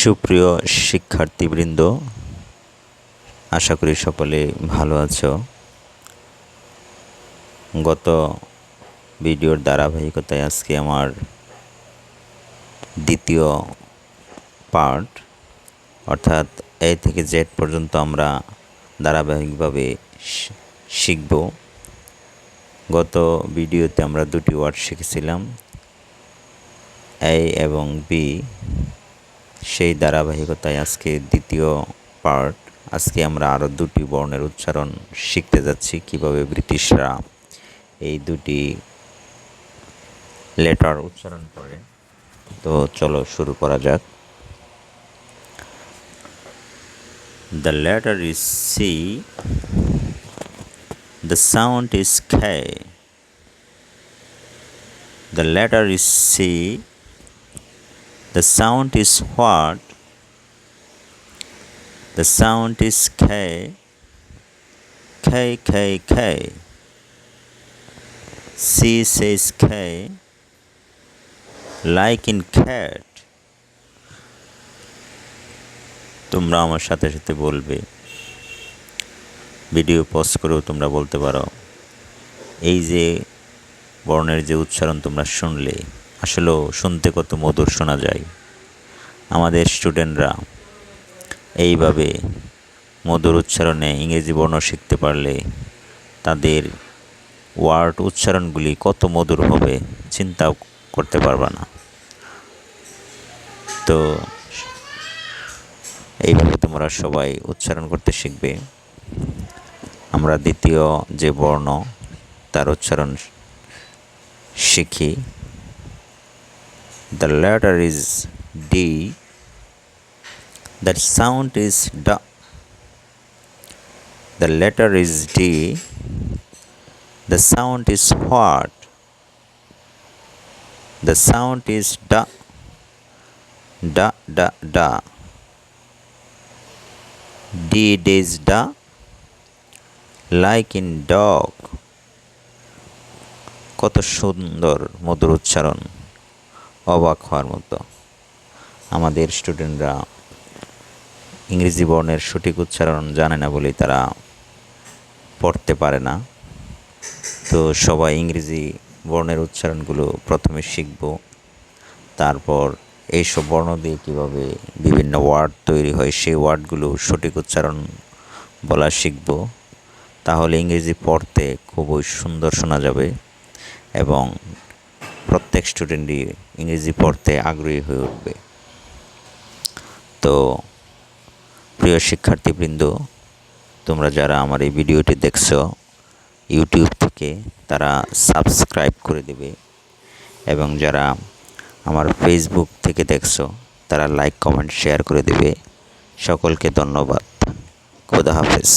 সুপ্রিয় শিক্ষার্থীবৃন্দ, আশা করি সকলে ভালো আছো। গত ভিডিওর ধারাবাহিকতায় আজকে আমার দ্বিতীয় পার্ট, অর্থাৎ এ থেকে জেড পর্যন্ত আমরা ধারাবাহিকভাবে শিখব। গত ভিডিওতে আমরা দুটি ওয়ার্ড শিখেছিলাম, এ এবং বি। সেই ধারাবাহিকতায় আজকে দ্বিতীয় পার্ট আজকে আমরা আরও দুটি বর্ণের উচ্চারণ শিখতে যাচ্ছি, কীভাবে ব্রিটিশরা এই দুটি লেটার উচ্চারণ করে। তো চলো শুরু করা যাক। The letter is C the sound is খে the letter is C The sound is what? The sound is K. K, K, K. C says K. Like in cat. তোমরা আমার সাথে সাথে বলবে ভিডিও পোস্ট করেও তোমরা বলতে পারো এই যে বর্ণের যে উচ্চারণ তোমরা শুনলে আসলেও শুনতে কত মধুর শোনা যায়। আমাদের স্টুডেন্টরা এইভাবে মধুর উচ্চারণে ইংরেজি বর্ণ শিখতে পারলে তাদের ওয়ার্ড উচ্চারণগুলি কত মধুর হবে চিন্তাও করতে পারবা না। তো এইভাবে তোমরা সবাই উচ্চারণ করতে শিখবে। আমরা দ্বিতীয় যে বর্ণ, তার উচ্চারণ শিখি। the letter is D. That sound is D. The letter is D. The sound is what? The sound is D. Da da da. D is da. Like in dog. কত সুন্দর মধুর উচ্চারণ অবাক হওয়ার মতো। আমাদের স্টুডেন্টরা ইংরেজি বর্ণের সঠিক উচ্চারণ জানে না বলেই তারা পড়তে পারে না। তো সবাই ইংরেজি বর্ণের উচ্চারণগুলো প্রথমে শিখব। তারপর এইসব বর্ণ দিয়ে কীভাবে বিভিন্ন ওয়ার্ড তৈরি হয় সেই ওয়ার্ডগুলো সঠিক উচ্চারণ বলা শিখব। তাহলে ইংরেজি পড়তে খুবই সুন্দর শোনা যাবে এবং প্রত্যেক স্টুডেন্টই ইংরেজি পড়তে আগ্রহী হয়ে উঠবে। তো প্রিয় শিক্ষার্থীবৃন্দ, তোমরা যারা আমার এই ভিডিওটি দেখছ, ইউটিউব থেকে তারা সাবস্ক্রাইব করে দেবে এবং যারা আমার ফেসবুক থেকে দেখছ, তারা লাইক কমেন্ট শেয়ার করে দেবে। সকলকে ধন্যবাদ। খোদা হাফেজ।